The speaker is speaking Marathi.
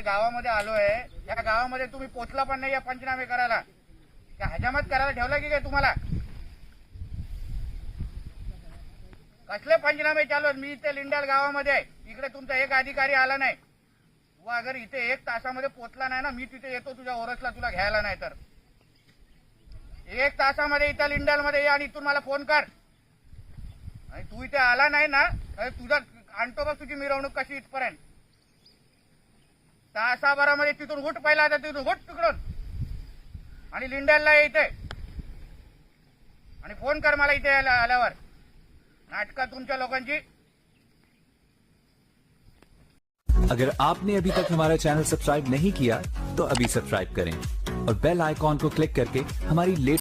गावामध्ये आलोय. या गावामध्ये तुम्ही पोचला पण नाही या पंचनामे करायला. त्या हजामत करायला ठेवलं की काय तुम्हाला? कसले पंचनामे चालू आहेत? मी इथे लिंडाल गावामध्ये आहे. इकडे तुमचा एक अधिकारी आला नाही. तू अगर इथे एक तासामध्ये पोचला नाही ना मी तिथे येतो तुझ्या ओरसला तुला घ्यायला नाही तर. एक तासामध्ये इथं लिंडालमध्ये ये आणि इथून मला फोन कर. आणि तू इथे आला नाही ना तुझा आणतो बघ तुझी मिरवणूक कशी इथपर्यंत? तासाभरामध्ये तिथून उठ पहिला आता तिथून उठ तिकडून. आणि लिंडालला ये इथे. आणि फोन कर मला इथे आल्यावर. नाटका तुमच्या लोकांची. अगर आपने अभी तक हमारा चैनल सब्सक्राइब नहीं किया तो अभी सब्सक्राइब करें और बेल आइकॉन को क्लिक करके हमारी लेटेस्ट